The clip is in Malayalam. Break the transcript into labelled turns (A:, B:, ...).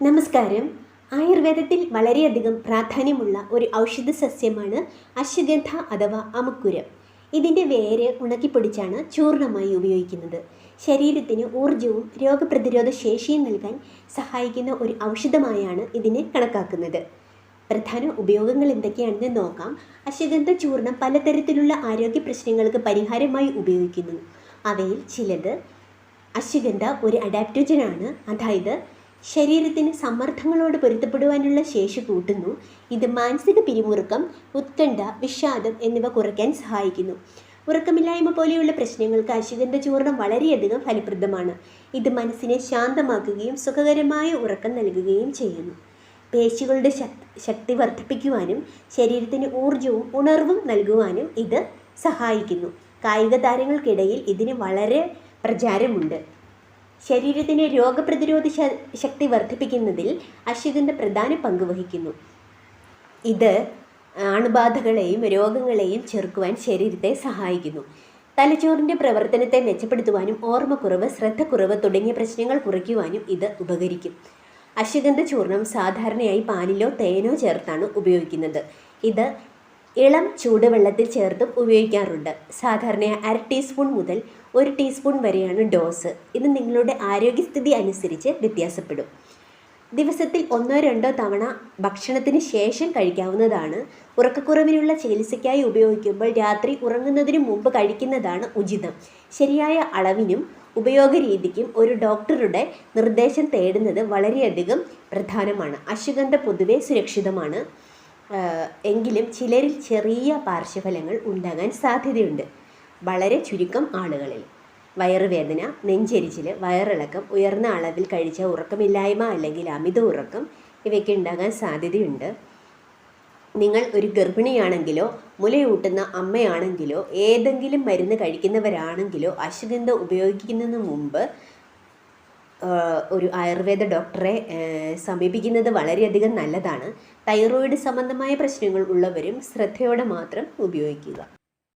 A: നമസ്കാരം. ആയുർവേദത്തിൽ വളരെയധികം പ്രാധാന്യമുള്ള ഒരു ഔഷധ സസ്യമാണ് അശ്വഗന്ധ അഥവാ അമുക്കുരം. ഇതിന്റെ വേര് ഉണക്കിപ്പൊടിച്ചാണ് ചൂർണമായി ഉപയോഗിക്കുന്നത്. ശരീരത്തിന് ഊർജവും രോഗപ്രതിരോധ ശേഷിയും നൽകാൻ സഹായിക്കുന്ന ഒരു ഔഷധമായാണ് ഇതിനെ കണക്കാക്കുന്നത്. പ്രധാന ഉപയോഗങ്ങൾ എന്തൊക്കെയാണെന്ന് നോക്കാം. അശ്വഗന്ധ ചൂർണം പലതരത്തിലുള്ള ആരോഗ്യ പ്രശ്നങ്ങൾക്ക് പരിഹാരമായി ഉപയോഗിക്കുന്നു. അവയിൽ ചിലത് അശ്വഗന്ധ ഒരു അഡാപ്റ്റോജനാണ്. അതായത് ശരീരത്തിന് സമ്മർദ്ദങ്ങളോട് പൊരുത്തപ്പെടുവാനുള്ള ശേഷി കൂട്ടുന്നു. ഇത് മാനസിക പിരിമുറുക്കം ഉത്കണ്ഠ വിഷാദം എന്നിവ കുറയ്ക്കാൻ സഹായിക്കുന്നു. ഉറക്കമില്ലായ്മ പോലെയുള്ള പ്രശ്നങ്ങൾക്ക് അശുഗന്ധ ചൂർണം വളരെയധികം ഫലപ്രദമാണ്. ഇത് മനസ്സിനെ ശാന്തമാക്കുകയും സുഖകരമായ ഉറക്കം നൽകുകയും ചെയ്യുന്നു. പേശികളുടെ ശക്തി വർദ്ധിപ്പിക്കുവാനും ശരീരത്തിന് ഊർജവും ഉണർവും നൽകുവാനും ഇത് സഹായിക്കുന്നു. കായിക താരങ്ങൾക്കിടയിൽ ഇതിന് വളരെ പ്രചാരമുണ്ട്. ശരീരത്തിന് രോഗപ്രതിരോധ ശക്തി വർദ്ധിപ്പിക്കുന്നതിൽ അശ്വഗന്ധ പ്രധാന പങ്ക് വഹിക്കുന്നു. ഇത് അണുബാധകളെയും രോഗങ്ങളെയും ചെറുക്കുവാൻ ശരീരത്തെ സഹായിക്കുന്നു. തലച്ചോറിന്റെ പ്രവർത്തനത്തെ മെച്ചപ്പെടുത്തുവാനും ഓർമ്മക്കുറവ് ശ്രദ്ധക്കുറവ് തുടങ്ങിയ പ്രശ്നങ്ങൾ കുറയ്ക്കുവാനും ഇത് ഉപകരിക്കും. അശ്വഗന്ധ ചൂർണം സാധാരണയായി പാലിലോ തേനോ ചേർത്താണ് ഉപയോഗിക്കുന്നത്. ഇത് ഇളം ചൂടുവെള്ളത്തിൽ ചേർത്തും ഉപയോഗിക്കാറുണ്ട്. സാധാരണയായി അര ടീസ്പൂൺ മുതൽ ഒരു ടീസ്പൂൺ വരെയാണ് ഡോസ്. ഇത് നിങ്ങളുടെ ആരോഗ്യസ്ഥിതി അനുസരിച്ച് വ്യത്യാസപ്പെടും. ദിവസത്തിൽ ഒന്നോ രണ്ടോ തവണ ഭക്ഷണത്തിന് ശേഷം കഴിക്കാവുന്നതാണ്. ഉറക്കക്കുറവിനുള്ള ചികിത്സയ്ക്കായി ഉപയോഗിക്കുമ്പോൾ രാത്രി ഉറങ്ങുന്നതിന് മുമ്പ് കഴിക്കുന്നതാണ് ഉചിതം. ശരിയായ അളവിനും ഉപയോഗ രീതിക്കും ഒരു ഡോക്ടറുടെ നിർദ്ദേശം തേടുന്നത് വളരെയധികം പ്രധാനമാണ്. അശ്വഗന്ധ പൊതുവെ സുരക്ഷിതമാണ്. എങ്കിലും ചിലരിൽ ചെറിയ പാർശ്വഫലങ്ങൾ ഉണ്ടാകാൻ സാധ്യതയുണ്ട്. വളരെ ചുരുക്കം ആളുകളിൽ. വയറുവേദന നെഞ്ചരിച്ചിൽ വയറിളക്കം ഉയർന്ന അളവിൽ കഴിച്ച ഉറക്കമില്ലായ്മ അല്ലെങ്കിൽ അമിത ഉറക്കം ഇവയ്ക്ക് ഉണ്ടാകാൻ സാധ്യതയുണ്ട്. നിങ്ങൾ ഒരു ഗർഭിണിയാണെങ്കിലോ മുലയൂട്ടുന്ന അമ്മയാണെങ്കിലോ ഏതെങ്കിലും മരുന്ന് കഴിക്കുന്നവരാണെങ്കിലോ അശ്വഗന്ധ ഉപയോഗിക്കുന്നതിന് മുമ്പ് ഒരു ആയുർവേദ ഡോക്ടറെ സമീപിക്കുന്നത് വളരെയധികം നല്ലതാണ്. തൈറോയിഡ് സംബന്ധമായ പ്രശ്നങ്ങൾ ഉള്ളവരും ശ്രദ്ധയോടെ മാത്രം ഉപയോഗിക്കുക.